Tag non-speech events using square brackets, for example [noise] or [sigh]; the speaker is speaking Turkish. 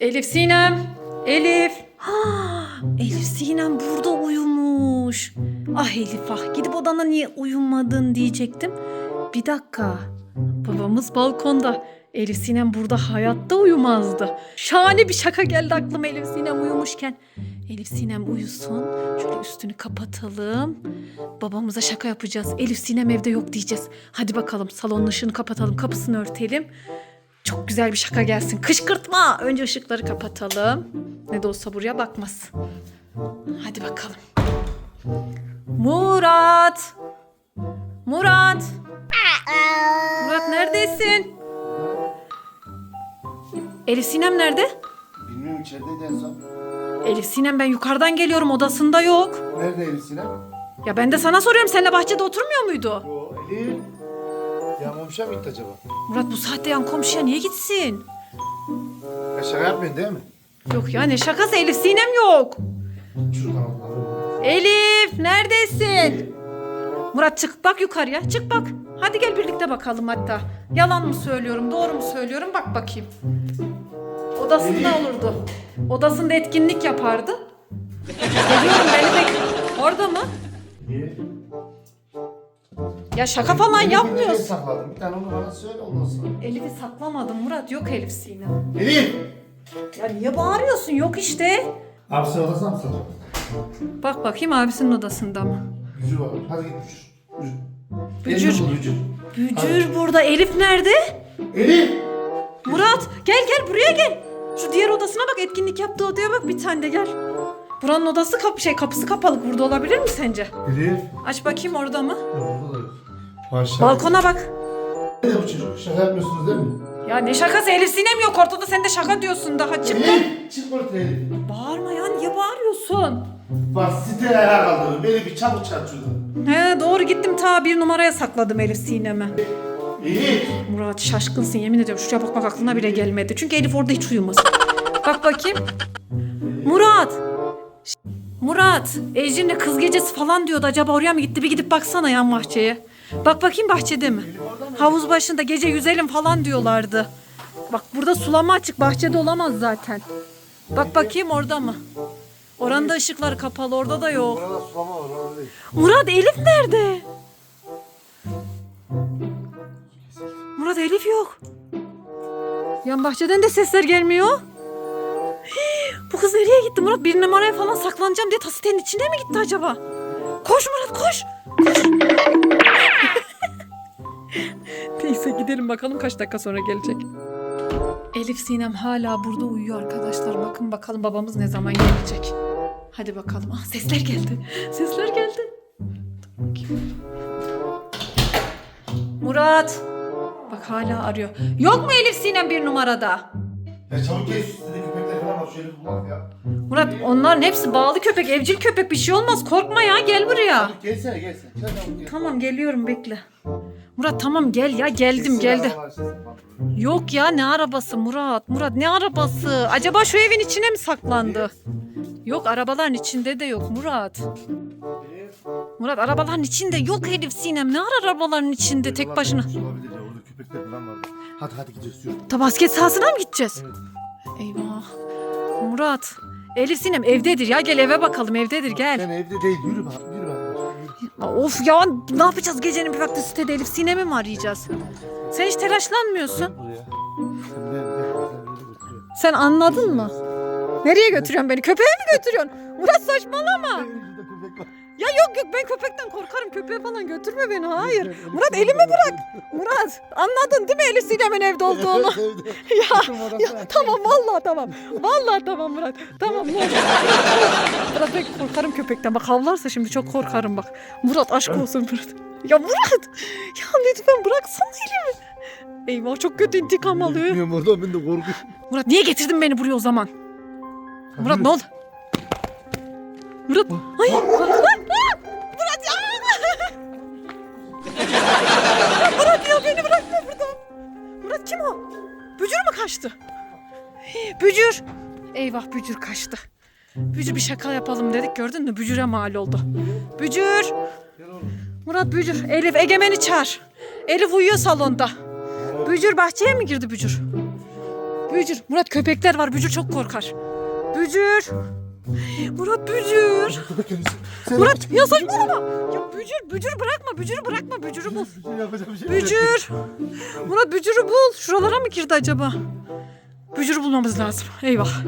Elif Sinem. Elif. Ha, Elif Sinem burada uyumuş. Ah Elif ah gidip odana niye uyumadın diyecektim. Bir dakika. Babamız balkonda. Elif Sinem burada hayatta uyumazdı. Şahane bir şaka geldi aklıma Elif Sinem uyumuşken. Elif Sinem uyusun. Şöyle üstünü kapatalım. Babamıza şaka yapacağız. Elif Sinem evde yok diyeceğiz. Hadi bakalım salonun ışığını kapatalım. Kapısını örtelim. Çok güzel bir şaka gelsin. Kışkırtma. Önce ışıkları kapatalım. Ne de olsa buraya bakmaz. Hadi bakalım. Murat. Murat. Murat neredesin? Elif Sinem nerede? Bilmiyorum içerideydi en son. Elif Sinem ben yukarıdan geliyorum odasında yok. Nerede Elif Sinem? Ya ben de sana soruyorum seninle bahçede oturmuyor muydu? O Elif. Ya momşa mı gitti acaba? Murat bu saatte yan komşuya niye gitsin? Ya şaka yapmıyorsun değil mi? Yok ya ne şakası Elif Sinem yok. Elif neredesin? Murat çık bak yukarıya çık bak. Hadi gel birlikte bakalım hatta. Yalan mı söylüyorum doğru mu söylüyorum bak bakayım. Odasında olurdu. Odasında etkinlik yapardı. Geliyorum beni bek. Orada mı? Niye? Ya şaka falan Elif'i nereye yapmıyorsun. sakladın? Bir tane onu bana söyle ondan sonra. Elif'i saklamadım Murat yok Elif Sinem. Elif! Ya niye bağırıyorsun yok işte. Abi sen odasına mı sakladın? Bak bakayım abisinin odasında mı? Bücür var. Hadi git bücür. Bücür. Elif bul, bücür. Bücür burada Elif nerede? Elif! Murat gel gel buraya gel. Şu diğer odasına bak etkinlik yaptığı odaya bak bir tane de gel. Buranın odası kap şey kapısı kapalı burada olabilir mi sence? Elif! Aç bakayım orada mı? Ya Orada da yok. Şaka. Balkona bak. Ne bu çocuk? Şaka yapmıyorsunuz değil mi? Ya ne şakası Elif Sinem yok ortada sen de şaka diyorsun daha çık bak. Elif! Çık ortaya Elif. Bağırma ya niye bağırıyorsun? Bak site ayağa kaldırın. Beni bir çabuk çat şuradan. He doğru gittim ta bir numaraya sakladım Elif Sinem'i. Elif! Murat şaşkınsın yemin ediyorum şuraya bakmak aklına bile gelmedi. Çünkü Elif orada hiç uyumaz. Bak bakayım. Murat. Murat. Ecrin'le kız gecesi falan diyordu. Acaba oraya mı gitti? Bir gidip baksana yan bahçeye. Bak bakayım bahçede mi? Havuz başında gece yüzelim falan diyorlardı. Bak burada sulama açık. Bahçede olamaz zaten. Bak bakayım orada mı? Oranın da ışıkları kapalı. Orada da yok. Orada sulama var orada değil. Murat Elif nerede? Murat Elif yok. Yan bahçeden de sesler gelmiyor. Bu kız nereye gitti Murat? Bir numaraya falan saklanacağım diye tasitenin içine mi gitti acaba? Koş Murat koş. Koş. [laughs] Neyse gidelim bakalım kaç dakika sonra gelecek. Elif Sinem hala burada uyuyor arkadaşlar. Bakın bakalım babamız ne zaman gelecek. Hadi bakalım. Ah sesler geldi. Sesler geldi. Murat. Bak hala arıyor. Yok mu Elif Sinem bir numarada? Ya çabuk gel ya. Murat onların hepsi bağlı köpek, evcil köpek bir şey olmaz. Korkma ya gel buraya. Çabuk gelsene gelsene. Gel. Tamam geliyorum bekle. Murat tamam gel ya geldim geldi. araba. Yok ya ne arabası Murat? Murat ne arabası? Acaba şu evin içine mi saklandı? Yok arabaların içinde de yok Murat. Murat arabaların içinde yok Elif Sinem. Ne ar arabaların içinde tek başına? Olabilir ya orada köpekler falan vardı. Hadi hadi gidiyoruz yürü. Ta basket sahasına mı gideceğiz? Eyvah. Murat. Elif Sinem evdedir ya gel eve bakalım evdedir gel. Sen evde değil yürü bak yürü bak. Of ya ne yapacağız gecenin bir vakti sitede Elif Sinem'i mi arayacağız? Sen hiç telaşlanmıyorsun. Buraya. Sen de götürüyor. Sen anladın mı? Nereye götürüyorsun beni? Köpeğe mi götürüyorsun? Murat saçmalama. Ya yok yok ben köpekten korkarım. Köpeğe falan götürme beni. Hayır. Murat elimi bırak. Murat anladın değil mi Elif Sinem'in evde olduğunu? [laughs] Ya, ya tamam vallahi tamam. Vallahi tamam Murat. Tamam. Murat ben korkarım köpekten. Bak havlarsa şimdi çok korkarım bak. Murat aşk olsun Murat. Ya Murat. Ya lütfen bıraksana elimi. Eyvah çok kötü intikam alıyor. Bilmiyorum oradan ben de korkuyorum. Murat niye getirdin beni buraya o zaman? Murat ne oldu? Murat. Ay. Ya beni bırakma burada. Murat kim o? Bücür mü kaçtı? Bücür. Eyvah Bücür kaçtı. Bücür bir şaka yapalım dedik gördün mü? Bücür'e mal oldu. Bücür. Murat Bücür. Elif Egemen'i çağır. Elif uyuyor salonda. Bücür bahçeye mi girdi Bücür? Bücür. Murat köpekler var. Bücür çok korkar. Bücür. Murat bücür. Murat ya saçmalama. Bücür bücür bırakma bücürü bırakma bücürü bul. [laughs] yapacak bir şey yok. Bücür. Murat bücürü bul. Şuralara mı girdi acaba? Bücürü bulmamız lazım. Eyvah.